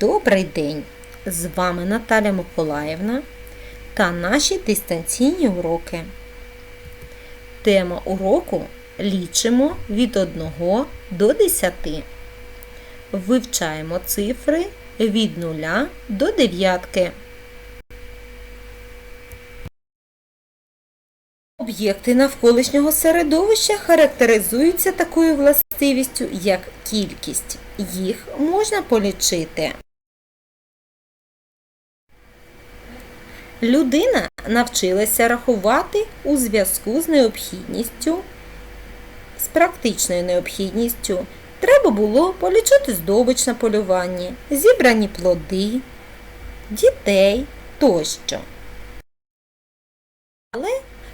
Добрий день! З вами Наталя Миколаївна та наші дистанційні уроки. Тема уроку лічимо від 1 до 10. Вивчаємо цифри від 0 до 9. Об'єкти навколишнього середовища характеризуються такою властивістю, як кількість. Їх можна полічити. Людина навчилася рахувати у зв'язку з необхідністю, з практичною необхідністю. Треба було полічити здобич на полюванні, зібрані плоди, дітей тощо.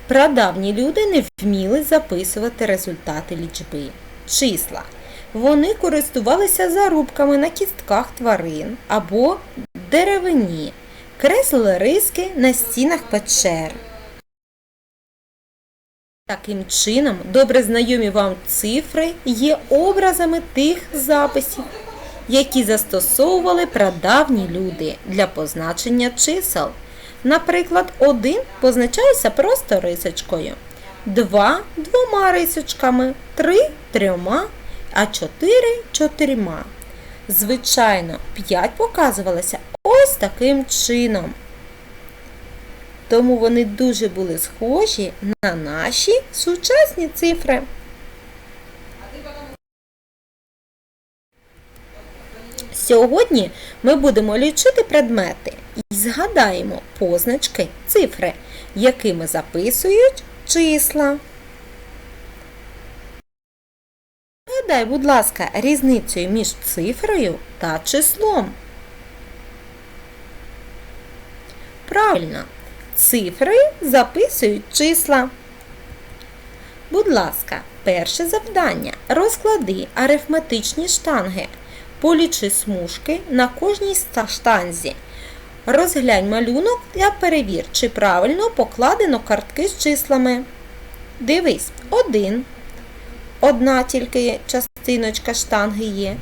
Прадавні люди не вміли записувати результати лічби, числа. Вони користувалися зарубками на кістках тварин або деревині, креслили риски на стінах печер. Таким чином, добре знайомі вам цифри є образами тих записів, які застосовували прадавні люди для позначення чисел. Наприклад, 1 позначається просто рисочкою, 2 двома рисочками, 3 трьома, а 4 чотирма. Звичайно, 5 показувалося ось таким чином. Тому вони дуже були схожі на наші сучасні цифри. Сьогодні ми будемо лічити предмети і згадаємо позначки, цифри, якими записують числа. Згадай, будь ласка, різницею між цифрою та числом. Правильно, цифри записують числа. Будь ласка, перше завдання. Розклади арифметичні штанги. Полічи смужки на кожній штанзі. Розглянь малюнок та перевір, чи правильно покладено картки з числами. Дивись, один. Одна тільки частиночка штанги є.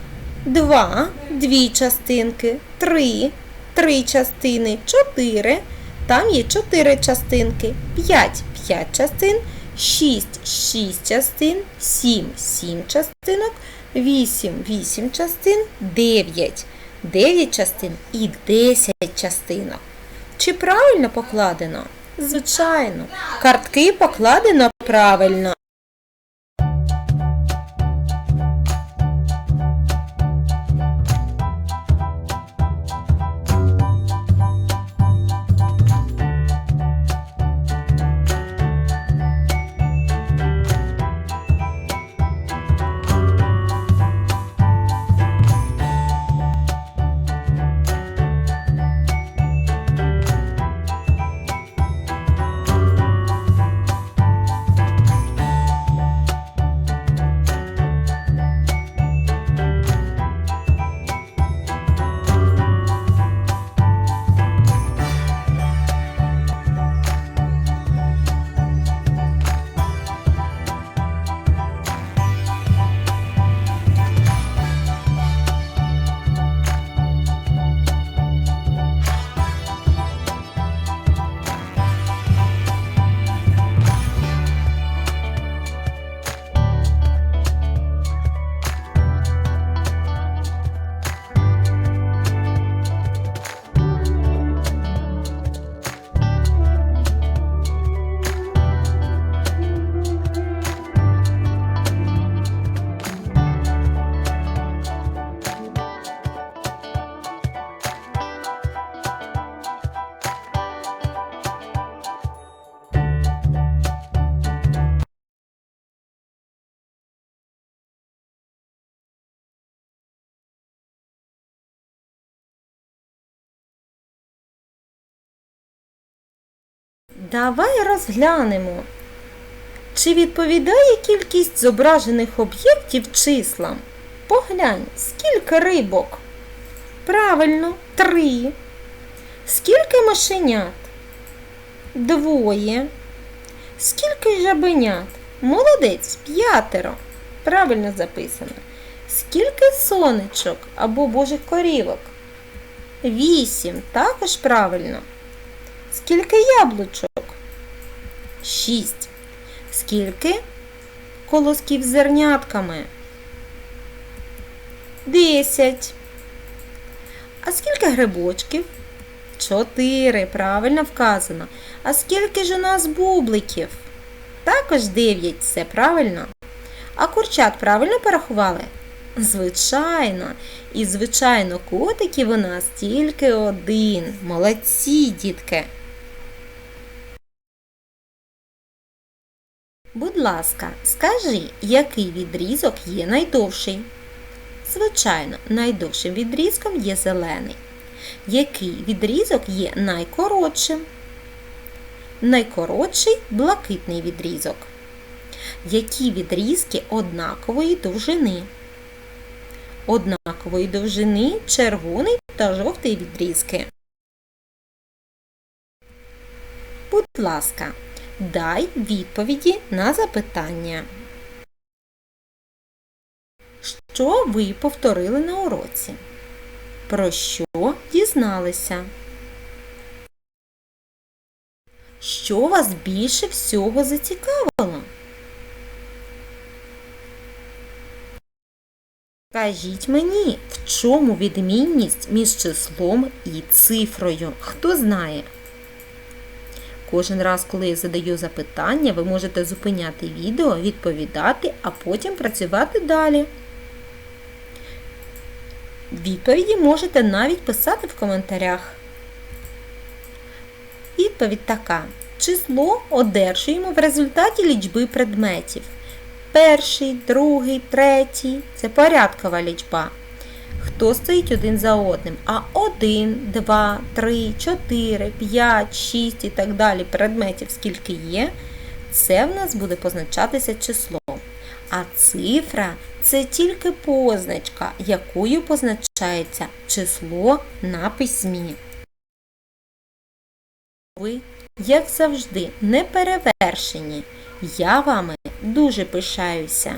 Два, дві частинки, три, три частини, чотири. Там є чотири частинки, п'ять, п'ять частин, шість, шість частин, сім, сім частинок, вісім, вісім частин, дев'ять. 9 частин і 10 частинок. Чи правильно покладено? Звичайно, картки покладено правильно. Давай розглянемо, чи відповідає кількість зображених об'єктів числам. Поглянь, скільки рибок? Правильно, три. Скільки мишенят? Двоє. Скільки жабенят? Молодець, п'ятеро. Правильно записано. Скільки сонечок або божих корівок? Вісім. Також правильно. Скільки яблучок? Шість. Скільки колосків з зернятками? Десять. А скільки грибочків? Чотири. Правильно вказано. А скільки ж у нас бубликів? Також дев'ять. Все правильно. А курчат правильно порахували? Звичайно. І, звичайно, котиків у нас тільки один. Молодці, дітки. Будь ласка, скажи, який відрізок є найдовший? Звичайно, найдовшим відрізком є зелений. Який відрізок є найкоротшим? Найкоротший блакитний відрізок. Які відрізки однакової довжини? Однакової довжини червоний та жовтий відрізки. Будь ласка, дай відповіді на запитання. Що ви повторили на уроці? Про що дізналися? Що вас більше всього зацікавило? Скажіть мені, в чому відмінність між числом і цифрою? Хто знає? Кожен раз, коли я задаю запитання, ви можете зупиняти відео, відповідати, а потім працювати далі. Відповіді можете навіть писати в коментарях. Відповідь така. Число одержуємо в результаті лічби предметів. Перший, другий, третій це порядкова лічба. Хто стоїть один за одним? А 1, 2, 3, 4, 5, 6 і так далі предметів, скільки є, це в нас буде позначатися числом. А цифра це тільки позначка, якою позначається число на письмі. Ви, як завжди, не перевершені. Я вами дуже пишаюся.